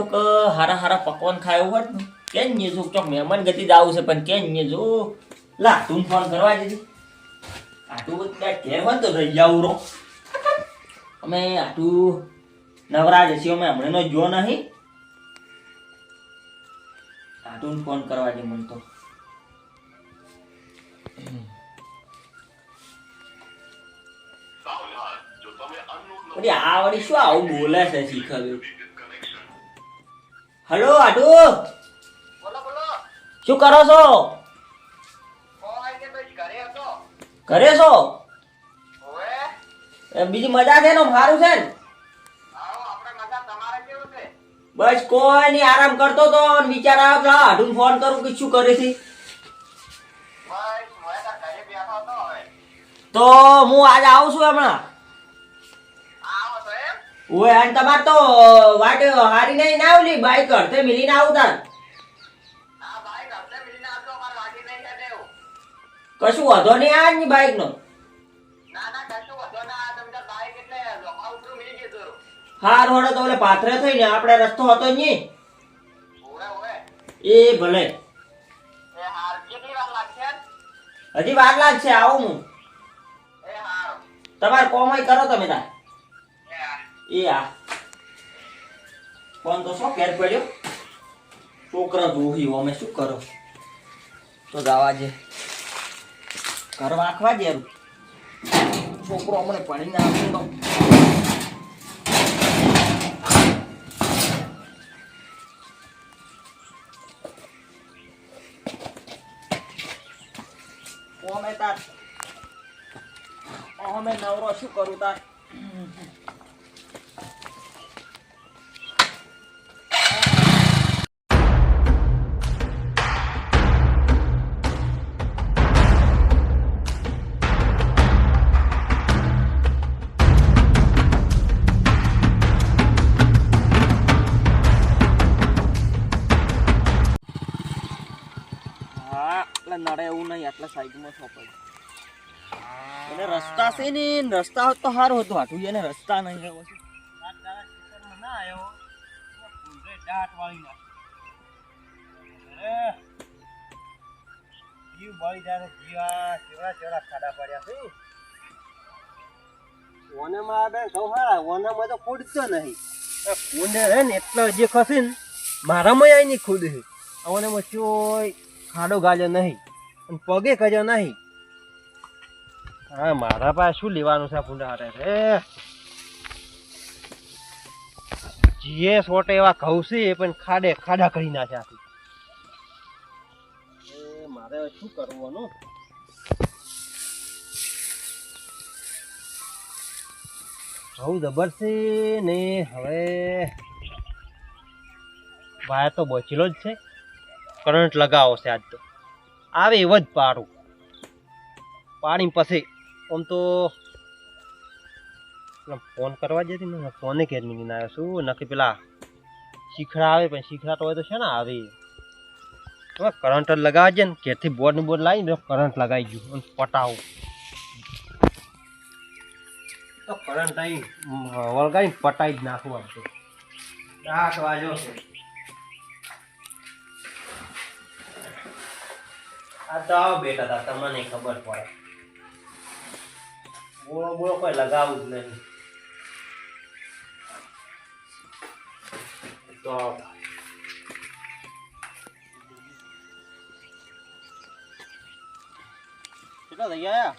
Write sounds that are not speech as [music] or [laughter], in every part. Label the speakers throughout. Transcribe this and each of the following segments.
Speaker 1: ચોક હારા હારા પકવાન ખાયો હોત ને કેમ ને જો ચોક મહેમાન ગતિ જ આવું છે પણ કેમ ને જો? લા તું ફોન કરવા દીધી આટલું બધા ઘેર હોત તો રહી જાવું રો. અમે આટલું નવરાજ છીએ અમે હમણાંનો જો નહીં. આટલું ફોન કરવા દે મને તો. વળી આ વળી શું આવું બોલે છે શીખવ્યું? હલો
Speaker 2: બોલો
Speaker 1: શું કરો છો?
Speaker 2: ઘરે
Speaker 1: છો? બીજી મજા છે ને સારું છે ને? બસ કોઈ નહીં આરામ કરતો તો વિચાર આવ્યો કે હાડું ફોન કરું કે શું કરે છે? તો હું આજે આવું છું હમણાં? ઓય અને તમાર તો વાટ હારી નઈ ના આવલી બાઈક અડધે મિલીને આવતા તાર.
Speaker 2: આ ભાઈ ઘરને મિલીને આવજો અમારે નહીં છે દેવું
Speaker 1: કશું વાંધો નહીં આ ની બાઈક નો
Speaker 2: ના ના કશું વધો ના આ તમે બાઈક એટલે લોખા ઉપરું મિલી ગયું
Speaker 1: હાર રોડ તો ઓલે પાથરે થઈ ને આપણે રસ્તો હતો ની
Speaker 2: ઓવે ઓવે
Speaker 1: એ ભલે.
Speaker 2: એ હાર કેટલી વાર લાગશે?
Speaker 1: હજી વાર લાગશે આવું હું.
Speaker 2: એ હાર.
Speaker 1: તમારે કોમય કરો તમે તાર.
Speaker 2: એ
Speaker 1: આ. ફોન તો શું ઘેર પડ્યો? છોકરા દોહી અમે શું કરો? તો જવા જે ઘર વાંખવા દે છોકરો અમને પડીને આપી દો ઓમે તાર અમે નવરો શું કરું તાર? રસ્તા છે ને રસ્તા હોત તો સારું હતો. હાટું એને રસ્તા નહીં રહ્યો છે
Speaker 3: ના આવ્યો ભૂંડે વાળી ના જીવ બળી જાય જીવ ખાડા પડ્યા છે ઓનામાં ઓનામાં તો ખોડતો નહીં. કુંડે હે ને એટલો જે ખસે ને મારામાં આઈ ની ખુદ છે ઓનામાં ચોય ખાડો ગાલ્યો નહીં. અને પગે કર્યો નહીં. હા, મારા પાસે શું લેવાનું છે ભૂંડા હારે રે? જીએ સોટે એવા ઘઉં છે, એ પણ ખાડે ખાડા કરી નાખ્યા છે. મારે શું કરવાનું? ઘઉં જબર છે ને હવે ભાઈ તો બચેલો જ છે. કરંટ લગાવો છે આજ તો. આવે એવો જ પાડું પાણી પછી આમ તો ફોન કરવા જતી ને ફોને ઘેર મીને આવ્યો છું. નક્કી પેલા શીખડા આવે, પણ તો હોય તો છે ને, આવે. હવે કરંટ લગાવવા ને, ઘેરથી બોર્ડ ને બોર્ડ લાવીને કરંટ લગાવી ગયું. પટાવું. તો કરંટ આવી વળગાવીને પટાઈ જ નાખવું આમ તો. દાટ વાજો છે. આ તો આવો બેટા તા તમને ખબર પડે. બોલો બોલો કોઈ લગાવું જ નહીં. તો કેટલો થઈ ગયા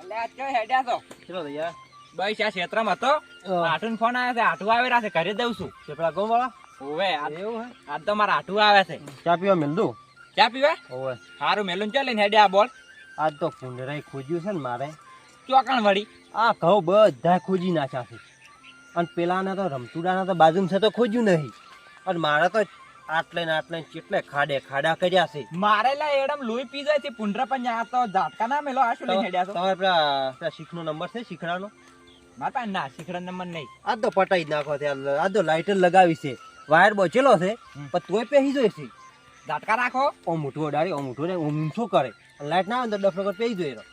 Speaker 4: એટલે આ ચો હેડ્યા તો
Speaker 3: કેટલો થઈ ગયા?
Speaker 4: બસ આ ક્ષેત્રમાં હતો આટુન ફોન આવે છે આઠું આવેલા છે ઘરે દઉં છું.
Speaker 3: પેલા ગમ વાળા?
Speaker 4: ઓવે
Speaker 3: એવું હે?
Speaker 4: આજ તો મારા આટુ આવે છે.
Speaker 3: ચા પીવા મેલ
Speaker 4: ચા પીવે?
Speaker 3: ઓવે
Speaker 4: સારું મેલું ચાલે ને હેડ્યા બોલ.
Speaker 3: આજ તો કુંડરાઈ ખોજ્યું છે ને મારે.
Speaker 4: ચોકણ વળી.
Speaker 3: આ ઘઉં બધા ખોજી નાખ્યા છે. અને પેલાના તો રમતુડાના તો બાજુમાં છે તો ખોજ્યું નહીં. અને મારે તો આટલે ને આટલે કેટલે ખાડે ખાડા કર્યા છે.
Speaker 4: મારે લા એડમ લોહી પી જાય છે પુંડરા પણ આ તો ઝાટકા ના મેલો આ શું લઈને હેડ્યા છો?
Speaker 3: તમારે પેલા શીખનો નંબર છે શીખડાનો?
Speaker 4: મારા પાસે ના શીખડા નંબર નહીં.
Speaker 3: આ તો પટાઈ જ નાખો છે આ તો લાઇટર લગાવી છે. વાયર બચેલો છે. પણ તોય પહેરી જોઈ છે.
Speaker 4: ઝાટકા રાખો.
Speaker 3: ઓ ડાળી અડાડી ઓ મોટું ને શું કરે. લાઈટ ના આવે તો ડફલો કર જોઈ
Speaker 5: અલ્યા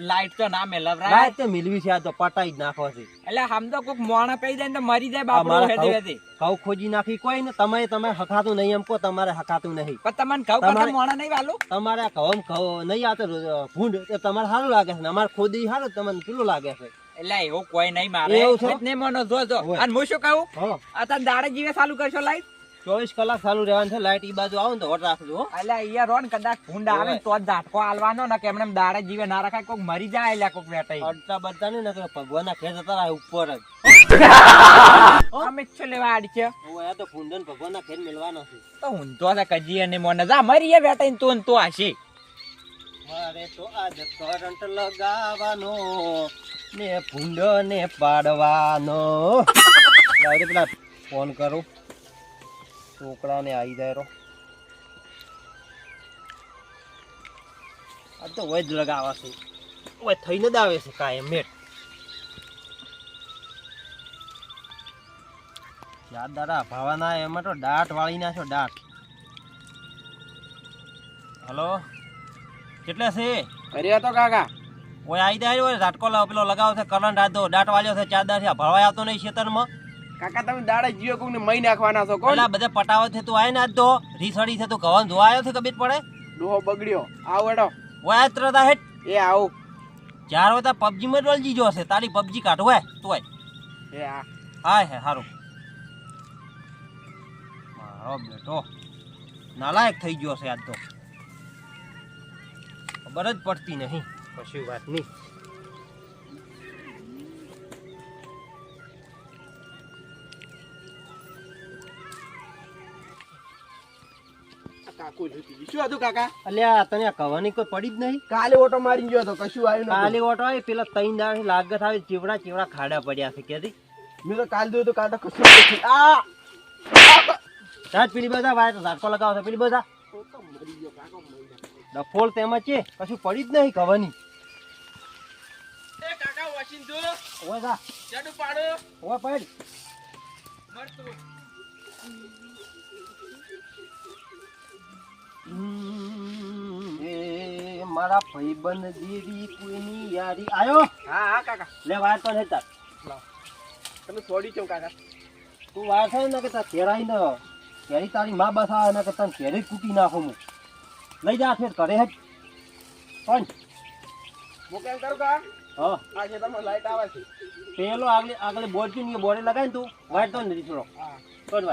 Speaker 5: લાઈટ તો ના મેલવરાય
Speaker 3: લાઈટ તો મિલવી છે આ તો પટાઈ જ નાખો છે.
Speaker 5: એટલે આમ તો કોક મોણા પઈ જાય ને તો મરી જાય
Speaker 3: આ મારા
Speaker 5: હેદે
Speaker 3: ઘઉં-
Speaker 5: હેદે
Speaker 3: ખોજી નાખી કોઈ ને તમે તમે હકાતું નહીં એમ કહો તમારે હકાતું નહીં.
Speaker 5: પણ તમને
Speaker 3: તમારે-
Speaker 5: કરતા મોણા નહીં વાલું?
Speaker 3: તમારે આ ઘઉં ઘઉં નહીં આવતો ભૂંડ તો તમારે સારું લાગે છે અમાર અમારે ખોદી સારું તમને પેલું લાગે છે.
Speaker 5: એટલે એવો કોઈ નહીં મારે.
Speaker 3: એવું છે?
Speaker 5: નહીં મોનો જો જો. અને હું શું કહું? આ તાર દાડે જીવે ચાલુ કરશો લાઈટ?
Speaker 3: ચોવીસ કલાક ચાલુ રહેવાનું છે. લાઈટ ઈ બાજુ આવે ને તો હોટ રાખજો.
Speaker 5: એટલે અહીંયા રોન કદાચ ફૂંડ આવે ને તો જ ઝાટકો આલવાનો ને કે એમને દાડે જીવે ના રખાય કોક મરી જાય એટલે કોક વેટાઈ.
Speaker 3: અડતા બધા ને કે ભગવાનના ખેર જતા રહે ઉપર જ.
Speaker 5: અમે છો લેવા આડ છે.
Speaker 3: આ તો ભગવાન ભગવાનના ખેર મેળવાનો છે.
Speaker 5: તો હું તો આ કજી અને મોને. જા મરીએ વેટાઈ તો ને તો આશી
Speaker 3: મારે તો આજ કરંટ લગાવવાનો ને ફૂંડ ને પાડવાનો પેલા ફોન કરું. છોકરાને આવી જાય રો આ તો વૈદ લગાવા છે. ઓય થઈને જ આવે છે કાયમ મેટ યાદ દાડા ભાવાના એમાં તો દાંત વાળી નાખ્યો દાટ હલો? કેટલે છે?
Speaker 5: કર્યો તો કાકા.
Speaker 3: ઓય આવી જાય ઝાટકો લાવ પેલો લગાવ છે કરંટ આ તો દાંત વાળ્યો છે ચાર દાંત ભરવાય આવતો નહીં ખેતરમાં.
Speaker 5: કાકા તમે દાડા જીવે કોને મહી નાખવાના છો
Speaker 3: પેલા બધા પટાવો છે તું આય ને આજ તો. રીસડી છે તું ગવાન જોવા આવ્યો છે કબીર પડે?
Speaker 5: ડોહો બગડ્યો. આવ એડો
Speaker 3: ઓય ત્રતા હેટ
Speaker 5: એ આવું.
Speaker 3: ચાર વતા પબજી માં ડોલજી જો છે તારી પબજી કાઢો હે તું આય.
Speaker 5: એ આ.
Speaker 3: હાય હે હારું. મારો બેટો. નાલાયક થઈ ગયો છે આજ તો. ખબર જ પડતી નહીં. કશી વાત નહીં.
Speaker 5: કાકુ જોતી શું હતું કાકા?
Speaker 3: અલ્યા તને કવાની કોઈ પડી જ નહીં.
Speaker 5: કાલે ઓટો મારી ગયો હતો કશું આવ્યું
Speaker 3: કાલે ઓટો આવી પેલા તૈન દાળ લાગત આવે ચીવડા ચીવડા ખાડા પડ્યા છે કેદી?
Speaker 5: મેં તો કાલ જોયું તો કાલ તો કશું નથી આ!
Speaker 3: તાજ પેલી બધા વાય તો ઝાટકો લગાવો છે પેલી બધા ડફોલ તેમાં છે કશું પડી જ નહીં કવાની.
Speaker 5: કાકા વાશિંદુ
Speaker 3: ઓય જા.
Speaker 5: ચડુ પાડો
Speaker 3: ઓય પડ.
Speaker 5: મરતું.
Speaker 3: મારા ભાઈબંધ દીદી કોઈની યારી આયો?
Speaker 5: હા હા કાકા.
Speaker 3: લે વાત તો છે તાર.
Speaker 5: તમે છોડી ચો કાકા?
Speaker 3: તું વાત છે ને કે તા ઘેરાઈ ન. ઘેરી તારી માં બસ આવે ને કે તને જ કૂટી નાખું હું. લઈ જા ફેર કરે હે પણ
Speaker 5: હું કેમ કરું કા
Speaker 3: હા.
Speaker 5: આજે તમે લાઈટ આવે છે.
Speaker 3: પેલો આગળ આગળ બોર્ડ છે ને બોર્ડે લગાવી ને તું. વાઈટ તો નથી થોડો
Speaker 5: હા.
Speaker 3: તો જ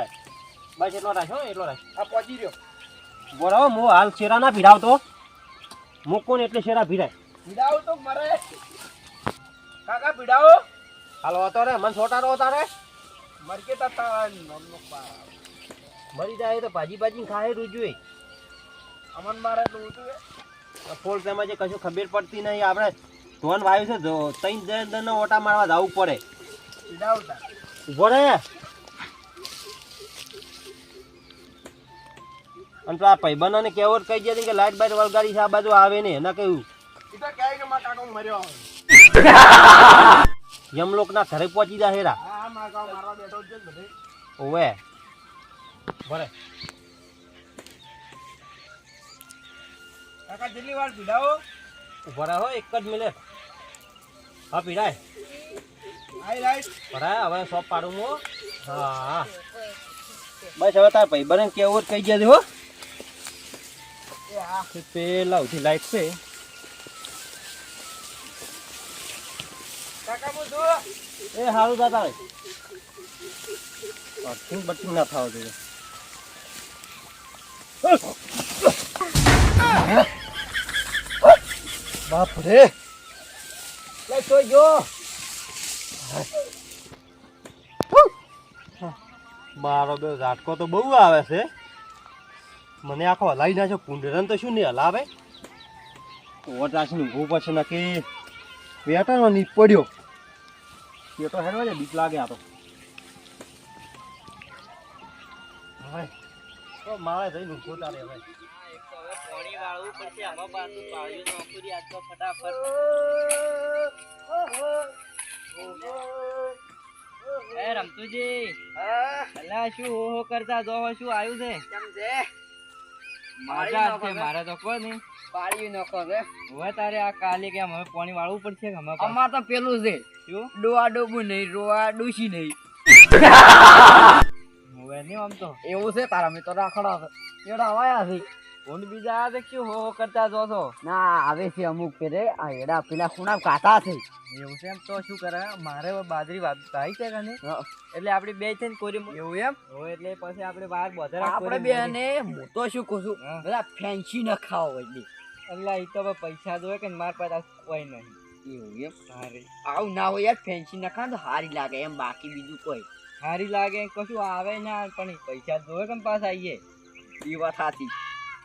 Speaker 3: બસ એટલો રાખ હો એટલો રાખ
Speaker 5: આ પહોંચી રહ્યો.
Speaker 3: બોરાવો મો હાલ શેરા ના ભીડાવતો. મૂકો ને એટલે શેરા ભીડાય?
Speaker 5: ભીડાવ તો મરે. કાકા ભીડાવો.
Speaker 3: હાલો હતો રે મન છોટારો તારે.
Speaker 5: મરકે તા
Speaker 3: મરી જાય તો ભાજી ભાજી ખાય રૂજુએ
Speaker 5: અમન મારે તો ઊંચું
Speaker 3: ફોલ તેમાં જે કશું ખબર પડતી નહીં આપણે ધોન વાયુ છે ત્રણ દસ ઓટા મારવા જવું પડે.
Speaker 5: ભીડાવતા
Speaker 3: ઊભો રે. અને પેલા ભાઈબંધોને કેવો કહી દે કે લાઈટ બાઈટ વળગાડી છે આ બાજુ આવે ને એના કહ્યું યમલોક ના ઘરે પહોંચી હેરા.
Speaker 5: જ બધે.
Speaker 3: ઓવે. ભરે
Speaker 5: કાકા જેટલી વાર પીડાવો?
Speaker 3: ઊભો હો એક જ મિનિટ. હા પીડાય.
Speaker 5: આઈ રાઈટ
Speaker 3: ભરાય હવે શોપ પાડું હું બસ હવે તાર ભાઈ બને કેવું કહી
Speaker 5: એ હા.
Speaker 3: પેલા ઉઠી લાઈટ છે એ સારું દાદા અર્થિંગ બર્થિંગ ના થવા જોઈએ બાપ રે લે તો જો મારો બે ઝાટકો તો બહુ આવે છે મને આખો હલાવી નાખ્યો. કુંડરન તો શું નહીં હલાવે? ઓટ રાખીને ઊભું પછી નક્કી. વેટાનો નીપ પડ્યો. એ તો હેડવા છે બીક લાગે આ તો. તો મારે જઈને ઊભો તારે હવે.
Speaker 4: એ રમતુજી અલા શું હો હો કરતા? જો શું આવ્યું છે?
Speaker 5: કેમ છે?
Speaker 4: મજા છે મારે તો કોઈ નહીં.
Speaker 6: પાડી નખો છે
Speaker 4: હવે તારે આ કાલે કે હવે પાણી વાળવું પડશે કે અમે પાછું?
Speaker 6: અમાર તો પેલું છે
Speaker 4: શું?
Speaker 6: ડોવા ડોબું નહીં રોવા ડોશી નહીં.
Speaker 4: હવે નહીં આમ તો.
Speaker 6: એવું છે તારા મિત્રો રાખડા છે. એડા વાયા છે.
Speaker 4: ઊંડ બીજા આ શું હો હો કરતા જો છો?
Speaker 6: ના આવે છે અમુક પેરે આ એડા પેલા ખૂણા કાતા છે.
Speaker 4: એવું છે એમ? તો શું કરે? મારે બાજરી વાવી છે
Speaker 6: કને
Speaker 4: એટલે આપણે બે છે ને કોરી
Speaker 6: એવું એમ?
Speaker 4: હોય એટલે પછી આપણે બહાર બધા
Speaker 6: આપણે બે ને હું તો શું કહું છું?
Speaker 4: હા.
Speaker 6: બધા ફેન્સી ન ખાઓ એટલે
Speaker 4: એટલે એ તો પૈસા જોઈએ કે માર પાસે કોઈ નહીં.
Speaker 6: એવું એમ?
Speaker 4: સારી
Speaker 6: આવું ના હોય યાર ફેન્સી ન ખાય તો સારી લાગે એમ બાકી બીજું કોઈ.
Speaker 4: સારી લાગે કશું આવે ના પણ પૈસા જોવે કે પાસ આવીએ
Speaker 6: એ વાત સાચી.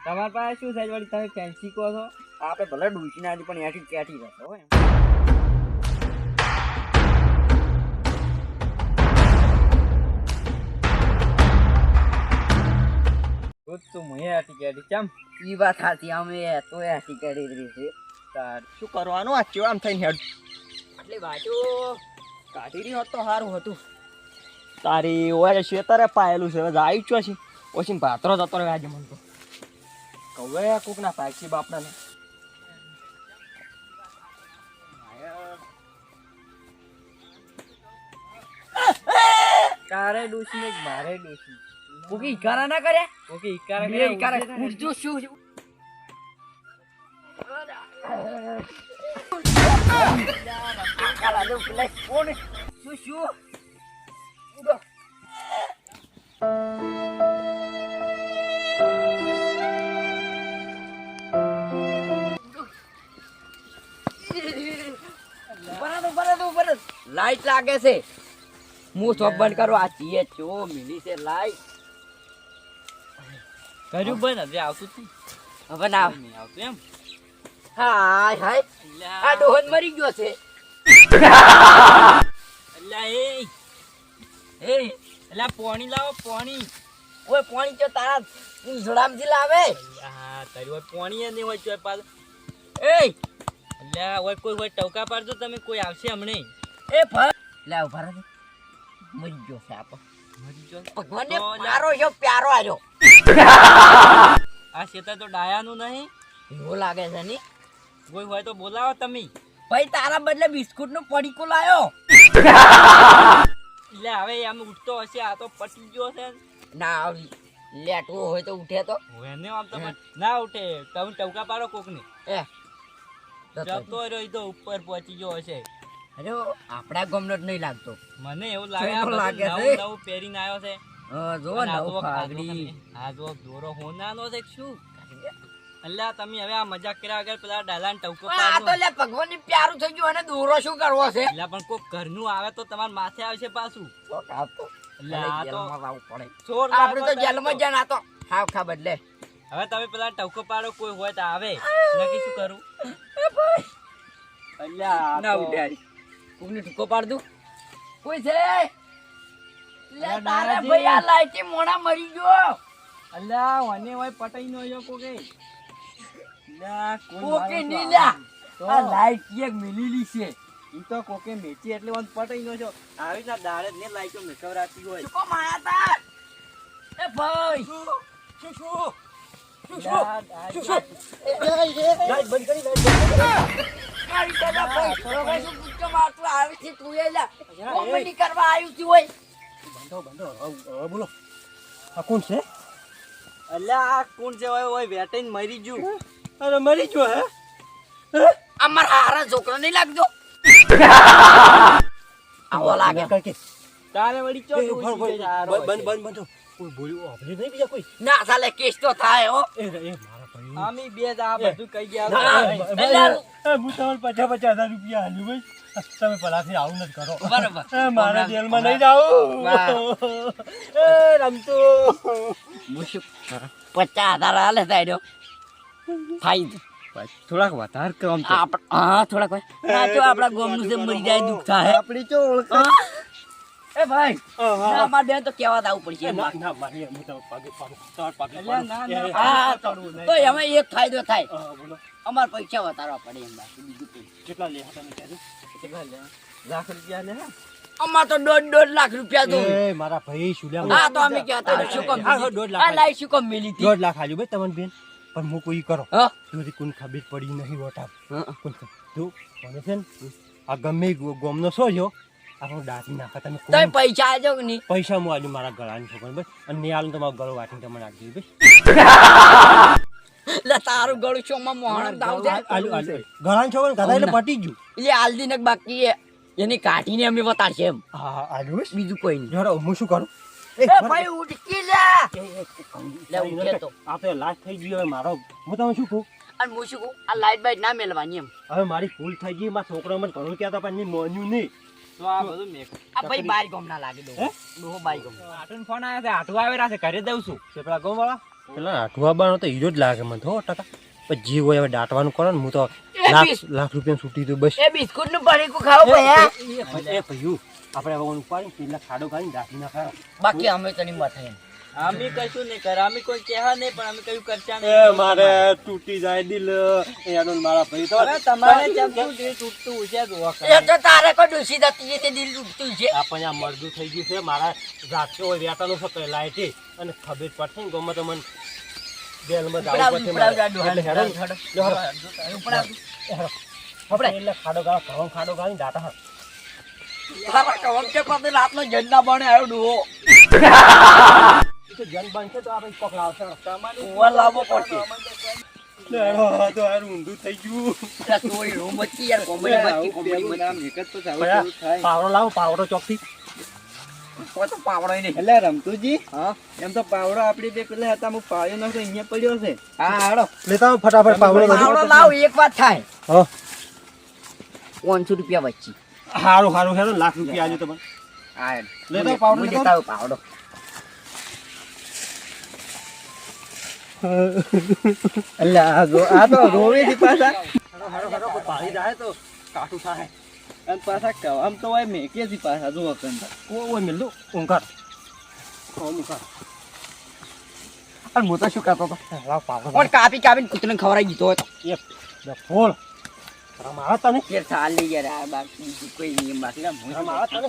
Speaker 4: તમારા પાસે શું સાઈઝ વાળી તમે ફેન્સી કહો છો?
Speaker 6: આપણે ભલે ડૂસી ના પણ એથી ક્યાંથી રહેતો હોય
Speaker 4: તું મુએ આટી કેટી ચમ
Speaker 6: એ વાત સાચી અમે તો એથી કેટી રહી છે.
Speaker 1: તાર. શું કરવાનું? આ કેવા આમ થઈને હેડ.
Speaker 6: એટલે બાજુ
Speaker 1: કાઢી રહ્યો હોત તો સારું હતું. તારી ઓય શેતરે પાયેલું છે હવે આવી ચો છે? ઓછી ભાતરો જતો રહ્યો આજે મને તો. કવે આ ના પાછી બાપના ને
Speaker 4: તારે ડૂસી મારે ડૂસી
Speaker 6: બુકી ઈકારા ના કરે
Speaker 4: ઓકે ઈકારા
Speaker 6: બે ઈકારા ઉઠજો શું શું શું? ઉડો. લાઈટ લાગે છે. હું શોપ બંધ કરો આ ચીએ ચો મિલી છે લાઈટ.
Speaker 4: કર્યું બંધ હવે આવતું જ
Speaker 6: હવે ના
Speaker 4: આવતું એમ.
Speaker 6: હાય હાય. આ ડોહન મરી ગયો છે.
Speaker 4: અલ્યા એ.
Speaker 6: એ
Speaker 4: અલ્યા પોણી લાવો પોણી.
Speaker 6: ઓય પાણી તો તારા ઝડામથી લાવે?
Speaker 4: હા તારી હોય પોણી નહીં હોય ચોય પાસે
Speaker 6: એ.
Speaker 4: અલ્યા હોય કોઈ હોય ટવકા પાડજો તમે કોઈ આવશે હમણે.
Speaker 6: એ ફર લે ભર મરી ગયો આપો
Speaker 4: મરી ગયો.
Speaker 6: ભગવાનને મારો જો પ્યારો આજો
Speaker 4: આ શેતર તો ડાયાનું નહીં.
Speaker 6: એવું લાગે છે ની?
Speaker 4: કોઈ હોય તો બોલાવો તમે.
Speaker 6: ભાઈ તારા બદલે બિસ્કુટનું પડીકું લાયો.
Speaker 4: એટલે હવે આમ ઉઠતો હશે આ તો પટી ગયો છે.
Speaker 6: ના આવી લેટવો હોય તો ઉઠે તો.
Speaker 4: એને આમ તો ના ઉઠે. તમે ટવકા પાડો કોક ને
Speaker 6: એ જતો
Speaker 4: રહ્યો તો ઉપર પહોંચી ગયો હશે.
Speaker 6: અરે આપણા ગમનો જ નહીં લાગતો.
Speaker 4: મને એવું લાગે
Speaker 6: લાગે છે?
Speaker 4: નવું પહેરીને આવ્યો છે.
Speaker 6: જો નવું
Speaker 4: તમે. આ જો દોરો હોનાનો છે શું? અલ્યા તમે હવે આ મજાક કર્યા વગર પેલા ડાલાન ટવકો
Speaker 6: આ તો લે ભગવાનની પ્યારું થઈ ગયું અને દોરો શું કરવો છે?
Speaker 4: એટલે પણ કોક ઘરનું આવે તો તમાર માથે આવશે પાછું.
Speaker 6: આ તો
Speaker 4: એટલે તો
Speaker 6: જેલમાં જ ના તો હાવ ખા બદલે.
Speaker 4: હવે તમે પેલા ટવકો પાડો કોઈ હોય તો આવે. નક્કી શું કરું? અલ્યા
Speaker 6: ના
Speaker 4: તો-
Speaker 6: કોકને ઠુકો પાડ દઉં. કોઈ છે? લે તારે ભાઈ આ લાઈટી મોણા મરી ગયો.
Speaker 4: અલ્યા મને હોય પટાઈ નો યો કોકે? અલ્યા
Speaker 6: કોકે
Speaker 4: નીલા
Speaker 6: નહીં લ્યા.
Speaker 4: તો.
Speaker 6: આ લાઈટ એક મિલીલી છે.
Speaker 4: ઈ તો કોકે મેચી એટલે વન પટાઈ નો છો આવી ના દાડે જ ને લાઈટો મેકવરાતી હોય.
Speaker 6: ચૂકો માયા તા? એ ભાઈ. ભાઈ શું? હોય
Speaker 3: આ કોણ છે
Speaker 4: અલ્યા આ કોણ છે હોય હોય વેટાઈને મરી ગયું
Speaker 3: અરે મરી ગયો હે
Speaker 6: મારા હારા છોકરો નહીં લાગતો આવો લાગે
Speaker 4: તારે વળી ચો
Speaker 3: બંધ બંધ બંધ. કોઈ બોલ્યું આપણે નહીં બીજા કોઈ?
Speaker 6: ના સાલે કેસ તો થાય હો.
Speaker 3: એ રે, મારા ભાઈ.
Speaker 4: આમી બે જ આ બધું કહી ગયા
Speaker 6: ના,
Speaker 3: હું તમારે પચાસ પચાસ હજાર રૂપિયા હાલ્યું ભાઈ. તમે પલાથી આવું નથી કરો.
Speaker 6: બરાબર.
Speaker 3: મારા જેલમાં નહીં જાવું એ રમતો.
Speaker 6: પચાસ હજાર હાલે થાય ફાઈન.
Speaker 4: થોડાક વધારે કામ
Speaker 6: આપણે હા થોડાક વાર. આ તો આપણા ગામનું છે મરી જાય દુઃખ થાય.
Speaker 3: આપણી ચો ઓળખ?
Speaker 6: એ ભાઈ અમારે બેન તો કેવા આવવું પડશે
Speaker 3: ના ના મારી હું તો પાગે તમારા પગે
Speaker 6: હા તો એમાં એક ફાયદો થાય. અમારે પૈસા વધારવા પડે એમ બાકી બીજું કંઈ.
Speaker 3: કેટલા લે તમે કહેજો
Speaker 4: કેટલા લે? લાખ રૂપિયા લે
Speaker 6: અમાર તો દોઢ દોઢ લાખ રૂપિયા તો
Speaker 3: એ મારા ભાઈ શું લ્યા
Speaker 6: હા તો અમે હતા, શું કામ?
Speaker 3: દોઢ લાખ
Speaker 6: આ લાઈ શું કમ મિલી
Speaker 3: દોઢ લાખ આલ્યું ભાઈ તમને બેન. પણ હું કોઈ કરો.
Speaker 6: હા?
Speaker 3: ચોરી કોઈને ખબર પડી નહીં વોટા
Speaker 6: હા.
Speaker 3: કોણ? જો મને છે ને આ ગમે ગોમનો જો આપણો દાટી નાખે તમે
Speaker 6: તોય પૈસા આજો કે નહીં?
Speaker 3: પૈસા હું આલ્યું મારા ગળાની છોકરો બસ. અને નિહાલ તો મારો ગળો વાટીને તમે નાખી દીધું
Speaker 6: લે તારું ગળું ચોમાં મોહણ દાવ
Speaker 3: દે ગળાની છોકરાને કદાચ એટલે પટી ગયું.
Speaker 6: એટલે આલદી ને બાકી એને કાઢીને અમે છે એમ.
Speaker 3: હા આલ્યું
Speaker 6: બીજું કોઈ નહીં.
Speaker 3: જરા હું શું કરું?
Speaker 6: એ ભાઈ ઉડકી લે. લે તો.
Speaker 3: આ તો લાશ થઈ ગયો હવે મારો. હું તમને શું કહું?
Speaker 6: અને હું શું કહું? આ લાઈટ બાઈટ ના મેલવાની એમ.
Speaker 3: હવે મારી ભૂલ થઈ ગઈ. મારા છોકરા મને ઘણું કહેતા પણ મોન્યું નહીં.
Speaker 4: તો આ બધું મેક
Speaker 6: આ ભાઈ બાર ગમ ના લાગે ડોહો ડોહો બાર ગમ
Speaker 4: આટુન ફોન આવ્યો છે આટુ આવેલા છે ઘરે દઉં છું
Speaker 3: પેલા ગામ વાળા પેલા આઠવા બાનો તો હીરો જ લાગે મને તો ટકા પણ જે હોય હવે દાટવાનું કરો ને હું તો લાખ લાખ રૂપિયા છૂટી દઉં બસ
Speaker 6: એ બિસ્કુટનું પડીકું ખાવ ભયા
Speaker 3: એ ભયું આપણે હવે ઉપાડીને પેલા ખાડો કાઢીને દાટી નાખા
Speaker 6: બાકી અમે તો નહીં મથે
Speaker 4: અમે કશું નહીં કર અમે કોઈ કહેવા નહીં પણ અમે કયું કરતા
Speaker 3: નહીં. મારે તૂટી જાય દિલ. એનો મારા ભાઈ તો
Speaker 4: તમારે જેમ શું દિલ તૂટતું છે
Speaker 6: એ તો તારે કોઈ ડૂસી દતી તે દિલ તૂટતું છે.
Speaker 3: આપણને આ મરદું થઈ ગયું છે. મારા રાત્રે હોય વેતાનું છે કે લાઈટે અને ખબર પડશે ને ગમે તો મને જેલમાં જવું પડશે ખાડો ગાળો ઘણો ખાડો ગાળીને દાતા હા.
Speaker 6: પાસે રાતનો ઝંડા બને આવ્યો ડોહો.
Speaker 3: એ તો જન બનશે તો આપણે કોક લાવશે.
Speaker 6: લાવવો પડશે.
Speaker 3: પાવડો લાવો પાવડો ચોકથી.
Speaker 6: પાવડો નહીં.
Speaker 4: એટલે રમતુજી એમ તો પાવડો આપડી બે પેલા હતા હું નતો અહીંયા પડ્યો છે.
Speaker 6: હા હાડો
Speaker 3: લેતા ફટાફટ પાવડો
Speaker 6: પાવડો લાવ એક વાત થાય.
Speaker 3: હા.
Speaker 6: પાંચસો રૂપિયા વચ્ચે.
Speaker 3: સારું સારું હેરો લાખ રૂપિયા આજે તમારે.
Speaker 6: હા
Speaker 3: લેતા પાવડો, લેતા
Speaker 6: લેતા પાવડો.
Speaker 4: એટલે આ તો રોવે છે પાછા.
Speaker 3: હારો હારો કોઈ પાણી જાય તો કાઠું થાય
Speaker 4: અને પાછા કવ આમ તો હોય મેકે છે પાછા જો કન
Speaker 3: ઓ ઓ મિલ દો ઊંઘાર. ઓ ઊંઘાર.
Speaker 6: અને હું તો શું કરતો હતો? પણ કાપી કાપીને કૂતરાને ખવડાવી દીધો હતો
Speaker 3: બે ફોલ મારા તને?
Speaker 6: યાર ચાલી યાર આ બાકી કોઈ નહીં બાકી.
Speaker 3: મારા તને?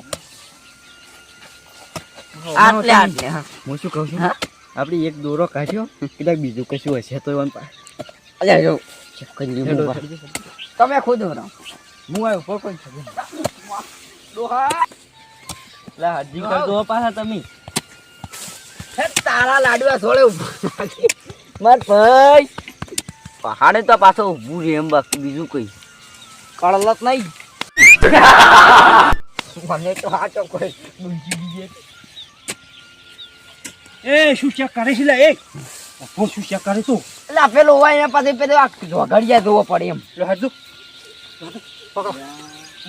Speaker 6: આટલે આટલે હા.
Speaker 4: હું શું કહું છું?
Speaker 6: હા?
Speaker 4: આપડી એક દોરો કાઢ્યો કદાચ બીજું કશું હશે તો એમ
Speaker 6: અલ્યા જો. તમે ખુદ ભરો
Speaker 4: હું આવ્યો પકડ લા હજી કરજો પાછા તમે.
Speaker 6: તારા લાડવા રાખી. માર ભાઈ. પહાડે તો પાછો ઊભું રે એમ બાકી બીજું કઈ. કળલત નહીં. [laughs] મને તો બીજે
Speaker 3: એ શું ચેક કરે છે લે એ હું શું ચેક કરે તું
Speaker 6: એટલે આ પેલો હોય એના પાસે પેલો આ ઝઘડિયા જોવો પડે એમ
Speaker 3: એટલે હાથ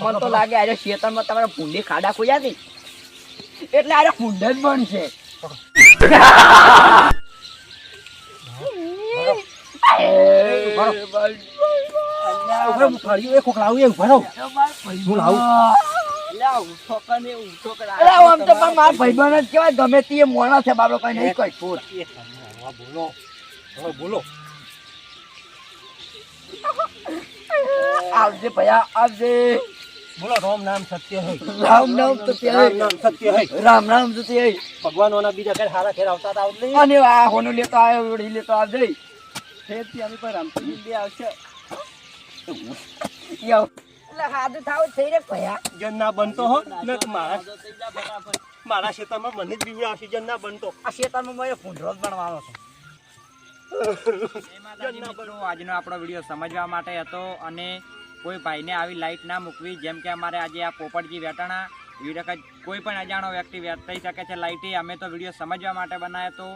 Speaker 6: મને તો લાગે આજે શેતરમાં તમારા ભૂંડી ખાડા ખોયા છે એટલે આજે ભૂંડ જ બનશે
Speaker 3: ઉભરે હું ફાડ્યું, એ કોક લાવું એ ઊભા રહો. હું લાવું
Speaker 6: અરે આમ તો પણ મારા ભાઈબંધ જ કહેવાય ગમે તે મોણા છે બાબરો કઈ નહીં કઈ
Speaker 3: ફૂટ બોલો. હવે બોલો.
Speaker 6: આવજે ભયા આવજે.
Speaker 3: બોલો રામ નામ સત્ય હૈ.
Speaker 6: રામ નામ તો તે
Speaker 3: રામ નામ સત્ય હૈ.
Speaker 6: રામ રામ તો તે
Speaker 3: ભગવાનોના બીજા કઈ હારા ઘેર આવતા આવ નહીં.
Speaker 6: અને આ હોનો લેતો આવ્યો વળી લેતો આવજે.
Speaker 4: ફેરથી અમે પર રમતુજી બે આવશે.
Speaker 6: યો એટલે હાથ થાવ થઈ રે ભયા.
Speaker 3: જન બનતો હો ને મારા મારા ક્ષેત્રમાં મને જ બીવડાવશે જન ના બનતો.
Speaker 6: આ શેતાનમાં મારે જ બનવાનો છે.
Speaker 4: જય માતાજી મિત્રો આજનો આપણો વીડિયો સમજવા માટે હતો અને કોઈ ભાઈને આવી લાઈટ ના મૂકવી જેમ કે અમારે આજે આ પોપટજી વેટાણા વીડિયો કોઈ પણ અજાણો વ્યક્તિ થઈ શકે છે લાઇટે અમે તો વીડિયો સમજવા માટે બનાવ્યો હતો.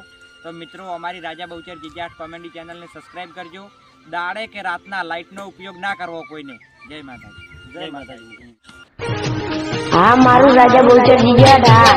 Speaker 4: તો મિત્રો અમારી રાજા બહુચર જીજાટ કોમેડી ચેનલને સબસ્ક્રાઈબ કરજો. દાડે કે રાતના લાઇટનો ઉપયોગ ના કરવો કોઈને. જય માતાજી.
Speaker 7: હા મારું રાજા બોલચર હતા